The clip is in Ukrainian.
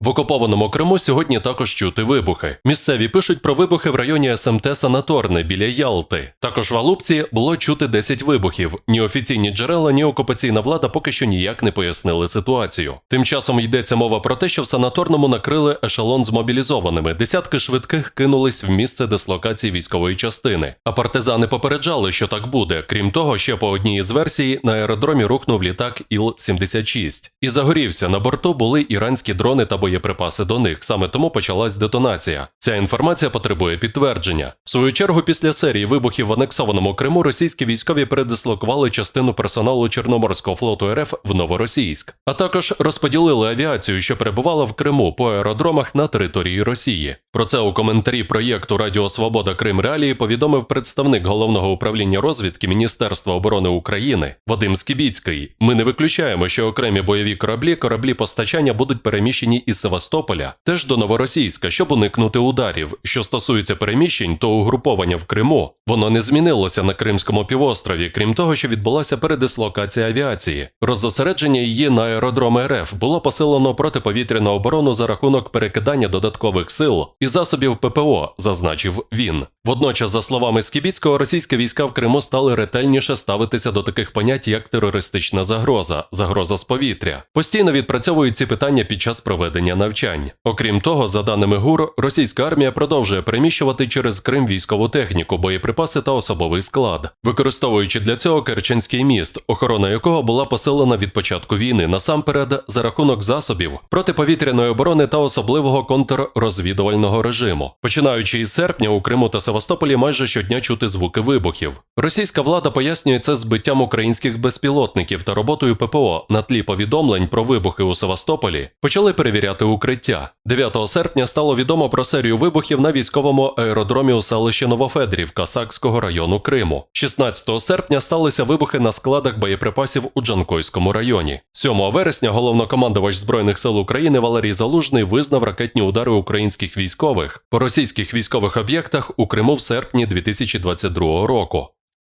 В окупованому Криму сьогодні також чути вибухи. Місцеві пишуть про вибухи в районі СМТ Санаторне біля Ялти. Також в Алупці було чути 10 вибухів. Ні офіційні джерела, ні окупаційна влада поки що ніяк не пояснили ситуацію. Тим часом йдеться мова про те, що в санаторному накрили ешелон з мобілізованими. Десятки швидких кинулись в місце дислокації військової частини. А партизани попереджали, що так буде. Крім того, ще по одній із версій на аеродромі рухнув літак Іл-76. І загорівся. На борту були іранські дрони та боєприпаси до них. Саме тому почалась детонація. Ця інформація потребує підтвердження. В свою чергу, після серії вибухів в анексованому Криму російські військові передислокували частину персоналу Чорноморського флоту РФ в Новоросійськ, а також розподілили авіацію, що перебувала в Криму по аеродромах на території Росії. Про це у коментарі проєкту Радіо Свобода Крим Реалії повідомив представник головного управління розвідки Міністерства оборони України Вадим Скібіцький. Ми не виключаємо, що окремі бойові кораблі, кораблі постачання будуть переміщені із Севастополя теж до Новоросійська, щоб уникнути ударів. Що стосується переміщень, то угруповання в Криму воно не змінилося на Кримському півострові, крім того, що відбулася передислокація авіації. Роззосередження її на аеродроми РФ було посилено протиповітряну оборону за рахунок перекидання додаткових сил і засобів ППО, зазначив він. Водночас, за словами Скібіцького, російські війська в Криму стали ретельніше ставитися до таких понять, як терористична загроза, загроза з повітря. Постійно відпрацьовують ці питання під час проведення навчань. Окрім того, за даними ГУР, російська армія продовжує переміщувати через Крим військову техніку, боєприпаси та особовий склад, використовуючи для цього Керченський міст, охорона якого була посилена від початку війни, насамперед за рахунок засобів протиповітряної оборони та особливого контррозвідувального режиму. Починаючи із серпня у Криму та Севастополі майже щодня чути звуки вибухів. Російська влада пояснює це збиттям українських безпілотників та роботою ППО на тлі повідомлень про вибухи у Севастополі. Почали перевіряти укриття. 9 серпня стало відомо про серію вибухів на військовому аеродромі у селищі Новофедрівка Сакського району Криму. 16 серпня сталися вибухи на складах боєприпасів у Джанкойському районі. 7 вересня головнокомандувач Збройних сил України Валерій Залужний визнав ракетні удари українських військових по російських військових об'єктах у Криму в серпні 2022 року.